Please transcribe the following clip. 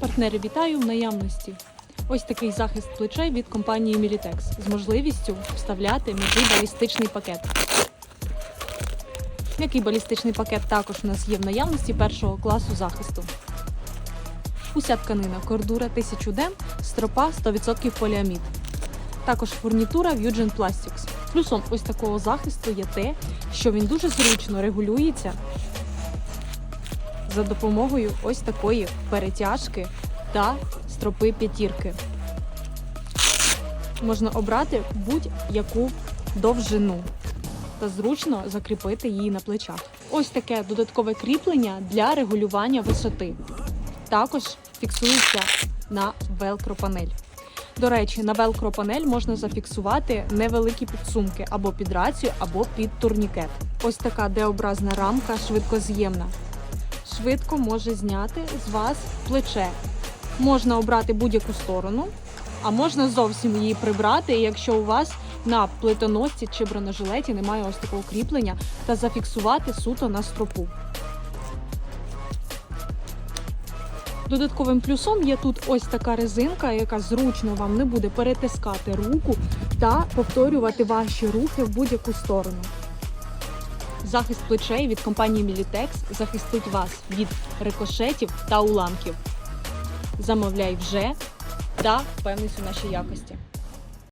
Партнери вітаю в наявності. Ось такий захист плечей від компанії Militex з можливістю вставляти м'який балістичний пакет. М'який балістичний пакет також у нас є в наявності першого класу захисту. Уся тканина кордура 1000 ден, стропа 100% поліамід. Також фурнітура Vugen Plastics. Плюсом ось такого захисту є те, що він дуже зручно регулюється за допомогою ось такої перетяжки та стропи п'ятірки. Можна обрати будь-яку довжину та зручно закріпити її на плечах. Ось таке додаткове кріплення для регулювання висоти. Також фіксується на велкро панель. До речі, на велкро панель можна зафіксувати невеликі підсумки або під рацію, або під турнікет. Ось така D-образна рамка швидкоз'ємна. Швидко може зняти з вас плече. Можна обрати будь-яку сторону, а можна зовсім її прибрати, якщо у вас на плитоносці чи бронежилеті немає ось такого кріплення, та зафіксувати суто на стропу. Додатковим плюсом є тут ось така резинка, яка зручно вам не буде перетискати руку та повторювати ваші рухи в будь-яку сторону. Захист плечей від компанії Militex захистить вас від рикошетів та уламків. Замовляй вже та впевнись у нашій якості.